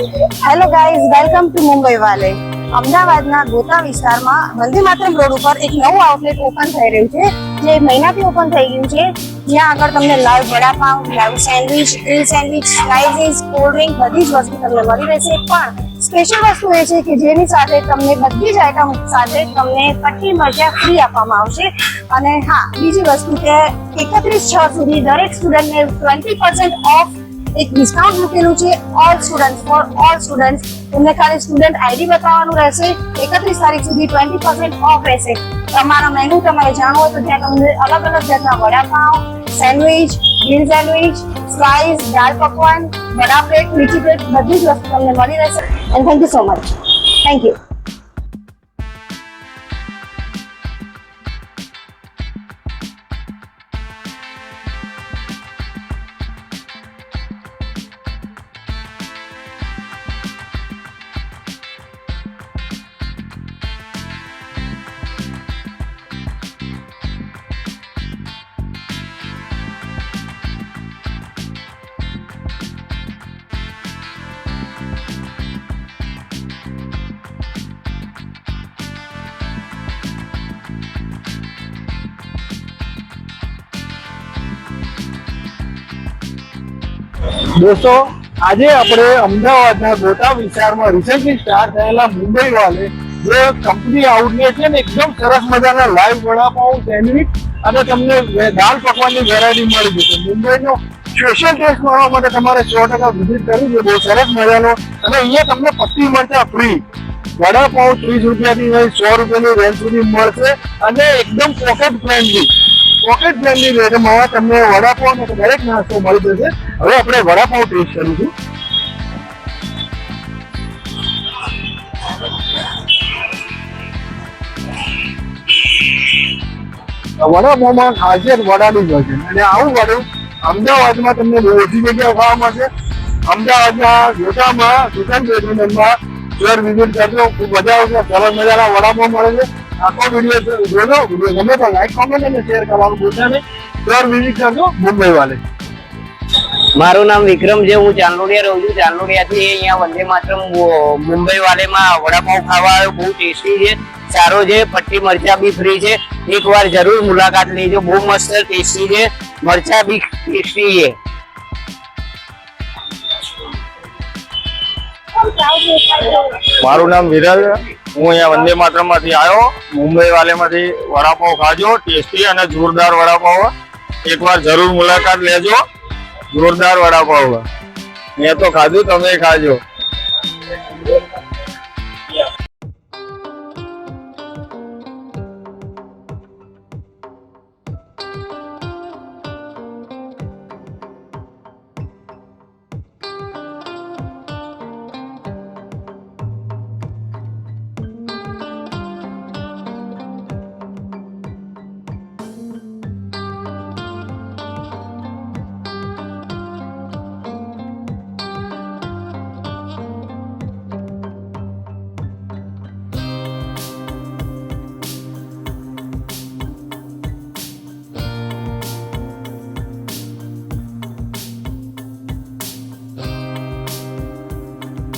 Guys welcome to Mumbai વાલે અમદાવાદના ગોતા વિસ્તારમાં વંદે માતરમ રોડ ઉપર એક નવું આઉટલેટ ઓપન થઈ રહ્યું છે. જે મહિનાથી ઓપન થઈ ગયું છે. જ્યાં આગળ તમને live vada pav live sandwich grill sandwich slices cold drink બધી જ વસ્તુ તમને મળી રહેશે. પણ સ્પેશિયલ વસ્તુ એ છે કે જેની સાથે તમને બધી જ આઈટમ સાથે તમને પટ્ટી મરચા ફ્રી આપવામાં આવશે. અને હા, બીજી વસ્તુ કે એકત્રીસ છ સુધી દરેક સ્ટુડન્ટને ટ્વેન્ટી પર્સન્ટ ઓફ એક ડિસ્કાઉન્ટ મૂકેલું છે all student for all student તમને ખાલી સ્ટુડન્ટ આઈડી બતાવવાનું રહેશે, એકત્રીસ તારીખ સુધી ટ્વેન્ટી પર્સન્ટ ઓફ રહેશે. તમારા મેનુ તમારે જાણવું હોય તો ત્યાં તમને અલગ અલગ જાતના vada pav sandwich green sandwich slice દાળ પકવાન, વડા પ્લેટ મીઠી પ્લેટ બધી જ વસ્તુ તમને મળી રહેશે. And thank you so much thank you દોસ્તો, આજે આપણે અમદાવાદના ગોટા વિસ્તારમાં રિસેન્ટલી સ્ટાર્ટ થયેલા મુંબઈ વાલે જે કંપની આઉટલેટ છે ને, એકદમ સરસ મજાના લાઈવ વડાપાઉં, સેન્ડવિચ અને તમને દાળ પકવાનની વેરાયટી મળી જશે. મુંબઈનો સ્પેશિયલ ટેસ્ટ માણવા માટે તમારે સો ટકા વિઝિટ કરવી છે. બહુ સરસ મજાનો અને અહીંયા તમને પટ્ટી મળશે ફ્રી વડાપાઉં ત્રીસ રૂપિયાથી લઈ સો રૂપિયાની રેન્જ સુધી મળશે અને એકદમ પોકેટ ફ્રેન્ડલી પોકેટ ફ્રેન્ડલી રેટમાં તમને વડાપાઉં દરેક નાસ્તો મળી જશે. હવે આપણે વડાપાઉં ટેસ્ટ કરીશું. વડાપાઉંમાં ખાસિયત વડાની જ હોય છે. અને આવું વડું અમદાવાદમાં તમને ઓછી જગ્યાએ ખાવા મળશે. અમદાવાદના ગોટામાં પેટ્રોલમાં દર વિઝિટ કરજો મજા આવશે સરસ મજાના વડાપાઉં મળે છે. આખો વીડિયો જોજો, વીડિયો ગમે તો શેર કરવાનું ભૂલતા વિઝિટ કરજો મુંબઈ વાલે. મારું નામ વિક્રમ છે, હું ચાંદોડિયા રહું છું. ચાંદોડિયાથી અહીંયા વંદે માત્ર મુંબઈ વાલેમાં વડાપાઉં ખાવા આવ્યો. બહુ ટેસ્ટી છે, સારો છે, પટ્ટી મરચા બી ફ્રી છે. એકવાર જરૂર મુલાકાત લેજો, બહુ મસ્ત ટેસ્ટી છે, મરચા બી ટેસ્ટી છે. મારું નામ વિરલ હું અહીંયા વંદે માતરમમાંથી આવ્યો. મુંબઈ વાલેમાંથી વડાપાવ ખાજો ટેસ્ટી અને જોરદાર વડાપાવ એકવાર જરૂર મુલાકાત લેજો. જોરદાર વડાપાવ મેં તો ખાધું, તમે ખાજો.